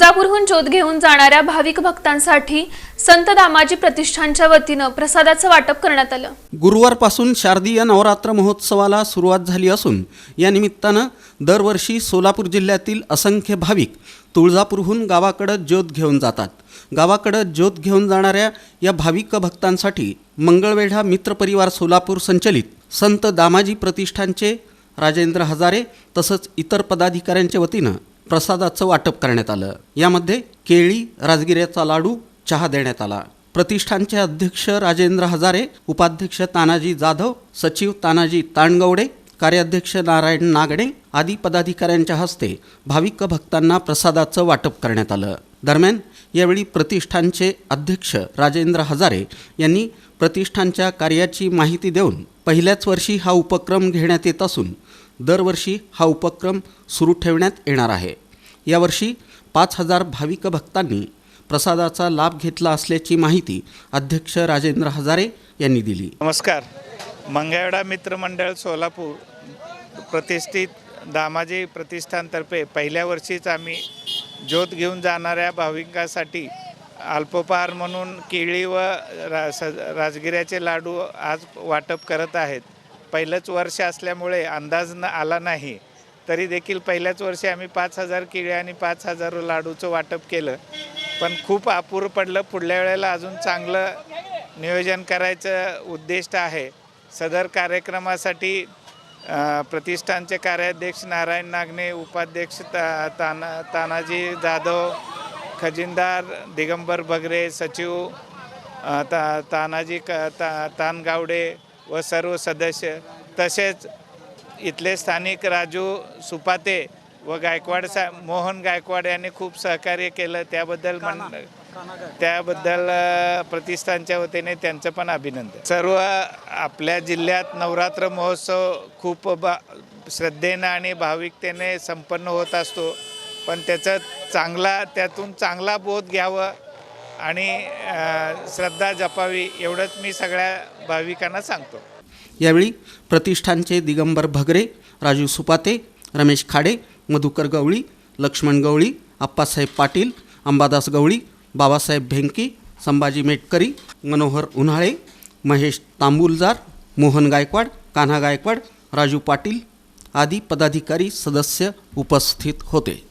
तुळजापूरहून ज्योत घेऊन जाणाऱ्या भाविक भक्तांसाठी संत दामाजी प्रतिष्ठानच्या वतीनं प्रसादाचं वाटप करण्यात आलं. गुरुवारपासून शारदीय नवरात्र महोत्सवाला सुरुवात झाली असून या निमित्तानं दरवर्षी सोलापूर जिल्ह्यातील असंख्य भाविक तुळजापूरहून गावाकडं ज्योत घेऊन जातात. गावाकडं ज्योत घेऊन जाणाऱ्या या भाविक भक्तांसाठी मंगळवेढा मित्रपरिवार सोलापूर संचलित संत दामाजी प्रतिष्ठानचे राजेंद्र हजारे तसंच इतर पदाधिकाऱ्यांच्या वतीनं प्रसादाचं वाटप करण्यात आलं. यामध्ये केळी राजगिऱ्याचा लाडू चहा देण्यात आला. प्रतिष्ठानचे अध्यक्ष राजेंद्र हजारे उपाध्यक्ष तानाजी जाधव सचिव तानाजी ताणगवडे कार्याध्यक्ष नारायण नागडे आदी पदाधिकाऱ्यांच्या हस्ते भाविक भक्तांना प्रसादाचं वाटप करण्यात आलं. दरम्यान यावेळी प्रतिष्ठानचे अध्यक्ष राजेंद्र हजारे यांनी प्रतिष्ठानच्या कार्याची माहिती देऊन पहिल्याच वर्षी हा उपक्रम घेण्यात येत असून दरवर्षी हा उपक्रम सुरू ठेवण्यात येणार आहे. यावर्षी पाच हजार भाविक भक्तांनी प्रसादाचा लाभ घेतला असल्याची माहिती अध्यक्ष राजेंद्र हजारे यांनी दिली. नमस्कार. मंगळवेढा मित्रमंडळ सोलापूर प्रतिष्ठित दामाजी प्रतिष्ठानतर्फे पहिल्या वर्षीच आम्ही ज्योत घेऊन जाणाऱ्या भाविकांसाठी अल्पोपहार म्हणून केळी व रा राजगिऱ्याचे लाडू आज वाटप करत आहेत. पहिलंच वर्ष असल्यामुळे अंदाज न आला नाही तरी देखील पहिल्याच वर्षी आम्ही पाच हजार किळे आणि पाच हजार लाडूचं वाटप केलं. पण खूप अपूर पडलं. पुढल्या वेळेला अजून चांगलं नियोजन करायचं उद्दिष्ट आहे. सदर कार्यक्रमासाठी प्रतिष्ठानचे कार्याध्यक्ष नारायण नागने उपाध्यक्ष ता ताना तानाजी जाधव खजिनदार दिगंबर भगरे सचिव ता तानाजी क ता तानगावडे व सर्व सदस्य तसेच इथले स्थानिक राजू सुपाते व गायकवाड सा मोहन गायकवाड यांनी खूप सहकार्य केलं. त्याबद्दल मन त्याबद्दल प्रतिष्ठानच्या वतीने त्यांचं पण अभिनंदन. सर्व आपल्या जिल्ह्यात नवरात्र महोत्सव खूप बा श्रद्धेनं आणि भाविकतेने संपन्न होत असतो. पण त्याचं चांगला त्यातून चांगला बोध घ्यावं आणि श्रद्धा जपावी एवढंच मी सगळ्या भाविकांना सांगतो. यावेळी प्रतिष्ठानचे दिगंबर भगरे राजू सुपाते रमेश खाडे मधुकर गवळी लक्ष्मण गवळी आप्पासाहेब पाटील अंबादास गवळी बाबासाहेब भेंकी संभाजी मेटकरी मनोहर उन्हाळे महेश तांबुलजार मोहन गायकवाड कान्हा गायकवाड राजू पाटील आदी पदाधिकारी सदस्य उपस्थित होते.